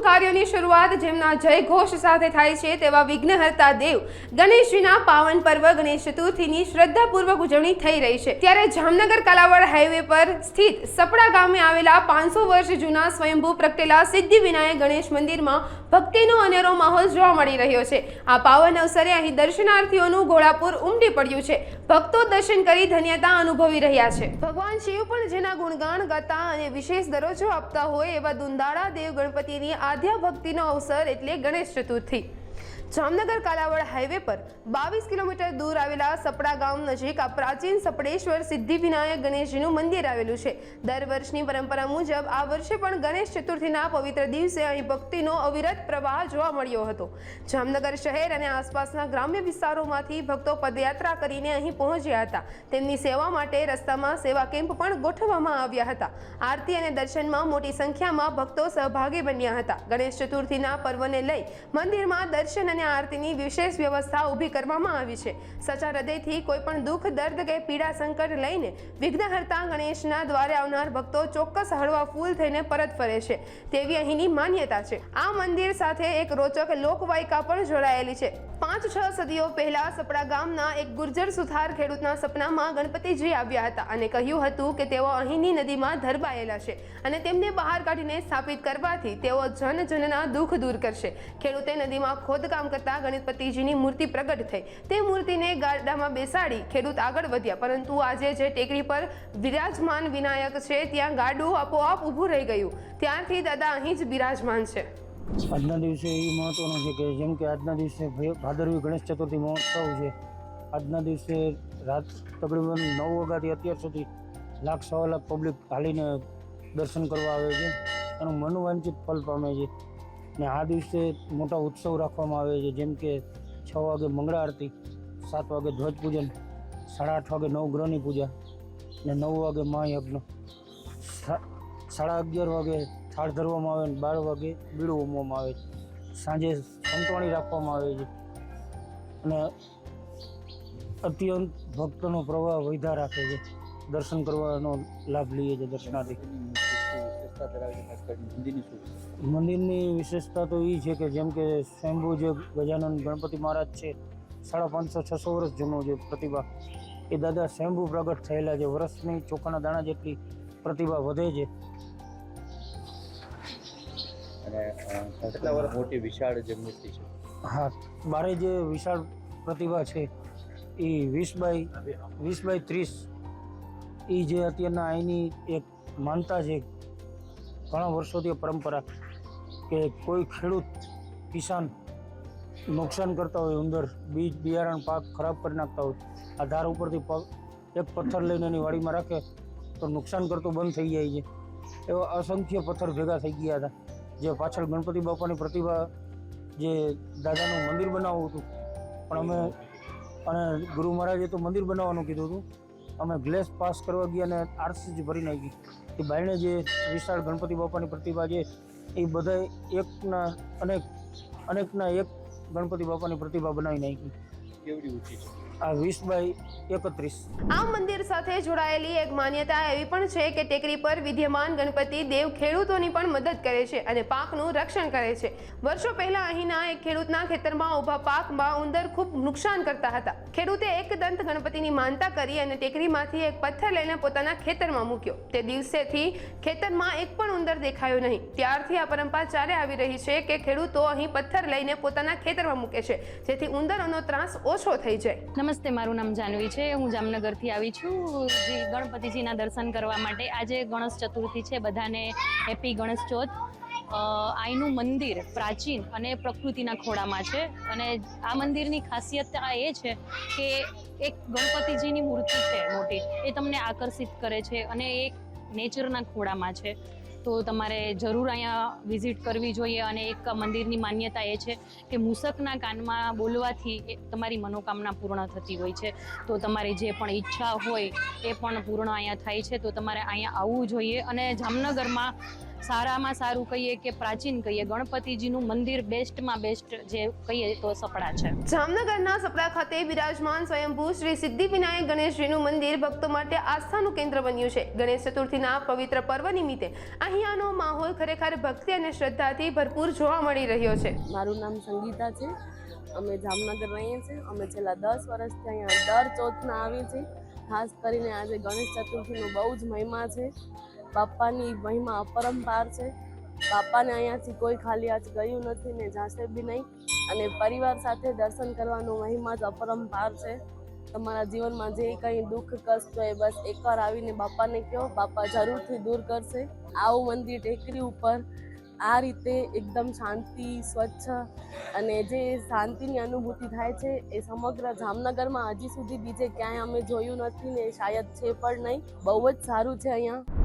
કાર્યોની શરૂઆત જેમના જય ઘોષ સાથે થાય છે તેવા વિઘ્નહર્તા દેવ ગણેશજીના પાવન પર્વ ગણેશ ચતુર્થીની શ્રદ્ધાપૂર્વક ઉજવણી થઈ રહી છે. ત્યારે જામનગર કલાવડ હાઈવે પર સ્થિત સપડા ગામે આવેલા પાંચસો વર્ષ જૂના સ્વયંભૂ પ્રગટેલા સિદ્ધિ વિનાયક ગણેશ મંદિરમાં ભક્તિનો અનેરો માહોલ જોવા મળી રહ્યો છે. આ પાવન અવસરે અહીં દર્શનાર્થીઓનું ઘોડાપુર ઉમટી પડ્યું છે. ભક્તો દર્શન કરી ધન્યતા અનુભવી રહ્યા છે. ભગવાન શિવ પણ જેના ગુણગાન ગાતા અને વિશેષ દરજ્જો આપતા હોય એવા દુંદાળા દેવ ગણપતિની આદ્યા ભક્તિનો અવસર એટલે ગણેશ ચતુર્થી. જામનગર કાલાવડ હાઈવે પર બાવીસ કિલોમીટર દૂર આવેલા સપડા ગામ નજીક આ પ્રાચીન સપડેશ્વર સિદ્ધિવિનાયક ગણેશજીનું મંદિર આવેલું છે. દર વર્ષની પરંપરા મુજબ આ વર્ષે પણ ગણેશ ચતુર્થીના પવિત્ર દિવસે અહીં ભક્તિનો અવિરત પ્રવાહ જોવા મળ્યો હતો. જામનગર શહેર અને આસપાસના ગ્રામ્ય વિસ્તારોમાંથી ભક્તો પદયાત્રા કરીને અહીં પહોંચ્યા હતા. તેમની સેવા માટે રસ્તામાં સેવા કેમ્પ પણ ગોઠવવામાં આવ્યા હતા. આરતી અને દર્શનમાં મોટી સંખ્યામાં ભક્તો સહભાગી બન્યા હતા. ગણેશ ચતુર્થીના પર્વને લઈ મંદિરમાં દર્શન અને આરતીની વિશેષ વ્યવસ્થા ઊભી કરવામાં આવી છે. સચા હૃદયથી કોઈ પણ દુઃખ, દર્દ કે પીડા સંકટ લઈને વિઘ્નહર્તા ગણેશના દ્વારે આવનાર ભક્તો ચોક્કસ હળવા ફૂલ થઈને પરત ફરે છે. તેવી અહીંની માન્યતા છે. આ મંદિર સાથે એક રોચક લોકવાયકા પણ જોડાયેલી છે. પાંચ છ સદીઓ પહેલા સપડા ગામના એક ગુર્જર સુથાર ખેડૂતના સપનામાં ગણપતિજી આવ્યા હતા અને કહ્યું હતું કે તેઓ અહીંની નદીમાં ધરબાયેલા છે અને તેમને બહાર કાઢીને સ્થાપિત કરવાથી તેઓ જન જનના દુઃખ દૂર કરશે. ખેડૂતે નદીમાં ખોદકામ કરતા ગણપતિજીની મૂર્તિ પ્રગટ થઈ. તે મૂર્તિને ગાડામાં બેસાડી ખેડૂત આગળ વધ્યા, પરંતુ આજે જે ટેકરી પર વિરાજમાન વિનાયક છે, ત્યાં ગાડું આપોઆપ ઊભું રહી ગયું. ત્યારથી દાદા અહીં જ બિરાજમાન છે. આજના દિવસે એ મહત્ત્વનું છે કે જેમ કે આજના દિવસે ભાદરવી ગણેશ ચતુર્થી મહોત્સવ છે. આજના દિવસે રાત તકરીબન નવ વાગ્યાથી અત્યાર સુધી લાખ સવા લાખ પબ્લિક હાલીને દર્શન કરવા આવે છે. એનું મનોવાંચિત ફલ પામે છે. ને આ દિવસે મોટા ઉત્સવ રાખવામાં આવે છે. જેમ કે છ વાગે મંગળા આરતી, સાત વાગે ધ્વજ પૂજન, સાડા આઠ વાગે નવગ્રહની પૂજા, ને નવ વાગે મહાયજ્ઞ સાડા અગિયાર વાગે થાળ ધરવામાં આવે બાર વાગે બીડું ઉમવામાં આવે છે. સાંજે સંતવાણી રાખવામાં આવે છે. અને અત્યંત ભક્તોનો પ્રવાહ વધ્યા રાખે છે. દર્શન કરવાનો લાભ લઈએ છે દર્શનાર્થી. મંદિરની વિશેષતા તો એ છે કે જેમ કે સ્વયંભૂ જે ગજાનંદ ગણપતિ મહારાજ છે, સાડા પાંચસો છસો વર્ષ જૂનો જે પ્રતિભા, એ દાદા સ્વયંભૂ પ્રગટ થયેલા છે. વર્ષની ચોખાના દાણા જેટલી પ્રતિભા વધે છે. અને મોટી વિશાળ જે મૂર્તિ છે. હા મારી જે વિશાળ પ્રતિભા છે એ વીસ બાય વીસ બાય ત્રીસ એ જે અત્યારના અહીંની એક માનતા છે ઘણા વર્ષોથી પરંપરા કે કોઈ ખેડૂત કિસાન નુકસાન કરતા હોય ઉંદર બીજ બિયારણ પાક ખરાબ કરી નાખતા હોય આ ધાર ઉપરથી એક પથ્થર લઈને એની વાડીમાં રાખે તો નુકસાન કરતું બંધ થઈ જાય છે. એવા અસંખ્ય પથ્થર ભેગા થઈ ગયા હતા. જે પાછળ ગણપતિ બાપાની પ્રતિભા જે દાદાનું મંદિર બનાવવું હતું. પણ અમે અને ગુરુ મહારાજે તો મંદિર બનાવવાનું કીધું હતું. અમે ગ્લેસ પાસ કરવા ગયા અને આરસી જ ભરી નાખી. એ બાયણે જે વિશાળ ગણપતિ બાપાની પ્રતિભા છે એ બધા એકના અનેક અનેકના એક ગણપતિ બાપાની પ્રતિભા બનાવી નાખી. કેવડી ઊંચી છે? આ વીસ બાય એકત્રીસ. આ મંદિર સાથે જોડાયેલી એક માન્યતા એવી પણ છે કે ટેકરી પર વિદ્યમાન ગણપતિ દેવ ખેડૂતોની પણ મદદ કરે છે અને પાકનું રક્ષણ કરે છે. વર્ષો પહેલા અહીંના એક ખેડૂતના ખેતરમાં ઊભા પાકમાં ઉંદર ખૂબ નુકસાન કરતા હતા. ખેડૂતે એક દંત ગણપતિની માનતા કરી અને ટેકરીમાંથી એક પથ્થર લઈને પોતાના ખેતરમાં મૂક્યો. તે દિવસેથી ખેતરમાં એક પણ ઉંદર દેખાયો નહીં. ત્યારથી આ પરંપરા ચાલે આવી રહી છે કે ખેડૂતો અહીં પથ્થર લઈને પોતાના ખેતરમાં મૂકે છે. જેથી ઉંદરોનો ત્રાસ ઓછો થઈ જાય. નમસ્તે, મારું નામ જાનવી છે. હું જામનગરથી આવી છું. જે ગણપતિજીના દર્શન કરવા માટે આજે ગણેશ ચતુર્થી છે. બધાને હેપી ગણેશ ચોથ. આઈનું મંદિર પ્રાચીન અને પ્રકૃતિના ખોળામાં છે. અને આ મંદિરની ખાસિયત આ એ છે કે એક ગણપતિજીની મૂર્તિ છે મોટી. એ તમને આકર્ષિત કરે છે અને એક નેચરના ખોળામાં છે. તો તમારે જરૂર અહીંયા વિઝિટ કરવી જોઈએ અને એક મંદિરની માન્યતા એ છે કે મૂસકના કાનમાં બોલવાથી તમારી મનોકામના પૂર્ણ થતી હોય છે. તો તમારી જે પણ ઈચ્છા હોય એ પણ પૂર્ણ અહીંયા થાય છે. તો તમારે અહીંયા આવવું જોઈએ અને જામનગરમાં સારામાં સારું કહીએ કે પ્રાચીન કહીએ ગણપતિજીનું મંદિર બેસ્ટમાં બેસ્ટ જે કહીએ તો સપડા છે. જામનગરના સપડા ખાતે બિરાજમાન સ્વયંભૂ શ્રી સિદ્ધિવિનાયક ગણેશજીનું મંદિર ભક્તો માટે આસ્થાનું કેન્દ્ર બન્યું છે. ગણેશ ચતુર્થીના પવિત્ર પર્વ નિમિત્તે અહીંયાનો માહોલ ખરેખર ભક્તિ અને શ્રદ્ધાથી ભરપૂર જોવા મળી રહ્યો છે. મારું નામ સંગીતા છે. અમે જામનગર રહીએ છીએ. અમે છેલ્લા દસ વર્ષથી અહીંયા દર ચોથના આવીએ છીએ. ખાસ કરીને આજે ગણેશ ચતુર્થીનો બહુ જ મહિમા છે. બાપ્પાની મહિમા અપરંપાર છે. બાપાને અહીંયાથી કોઈ ખાલી આજ ગયું નથી ને જાશે બી નહીં. અને પરિવાર સાથે દર્શન કરવાનો મહિમા જ અપરંપાર છે. તમારા જીવનમાં જે કંઈ દુઃખ, કષ્ટ હોય, બસ એકવાર આવીને બાપાને કહો, બાપા જરૂરથી દૂર કરશે. આવું મંદિર ટેકરી ઉપર આ રીતે એકદમ શાંતિ, સ્વચ્છ અને જે શાંતિની અનુભૂતિ થાય છે એ સમગ્ર જામનગરમાં હજી સુધી બીજે ક્યાંય અમે જોયું નથી ને શાયદ છે પણ નહીં. બહુ જ સારું છે અહીંયા.